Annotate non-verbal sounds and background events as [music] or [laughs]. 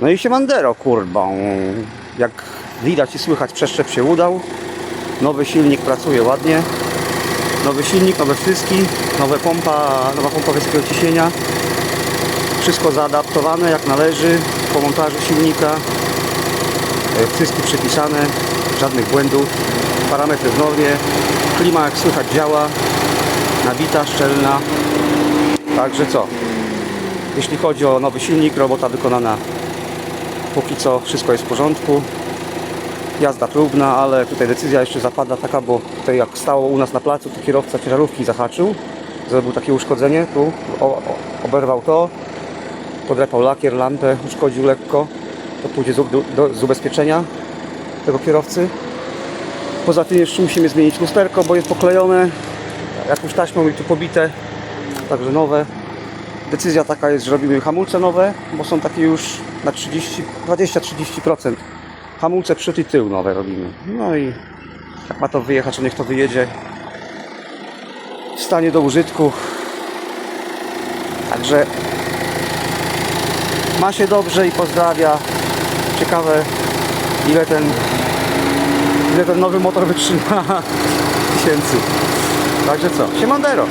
No i siemandero, kurbą. Jak widać i słychać, przeszczep się udał. Nowy silnik pracuje ładnie. Nowy silnik, nowe wtryski, nowe pompa, nowa pompa wysokiego ciśnienia. Wszystko zaadaptowane jak należy po montażu silnika. E, Wtryski przypisane, żadnych błędów. Parametry w normie. Klima jak słychać działa. Nabita, szczelna. Także co? Jeśli chodzi o nowy silnik, robota wykonana póki co wszystko jest w porządku. Jazda próbna, ale tutaj decyzja jeszcze zapada taka, bo tutaj jak stało u nas na placu, to kierowca ciężarówki zahaczył. Zrobił takie uszkodzenie, tu o, o, oberwał to, podrapał lakier, lampę, uszkodził lekko. To pójdzie z, do, do, z ubezpieczenia tego kierowcy. Poza tym jeszcze musimy zmienić lusterko, bo jest poklejone. Jakąś taśmą i tu pobite, także nowe. Decyzja taka jest, że robimy hamulce nowe, bo są takie już na 30, 20-30%. Hamulce przód i tył nowe robimy. No i jak ma to wyjechać, to niech to wyjedzie. w stanie do użytku. Także ma się dobrze i pozdrawia. Ciekawe ile ten ile ten nowy motor wytrzyma [laughs] tysięcy. Także co? Siemandero!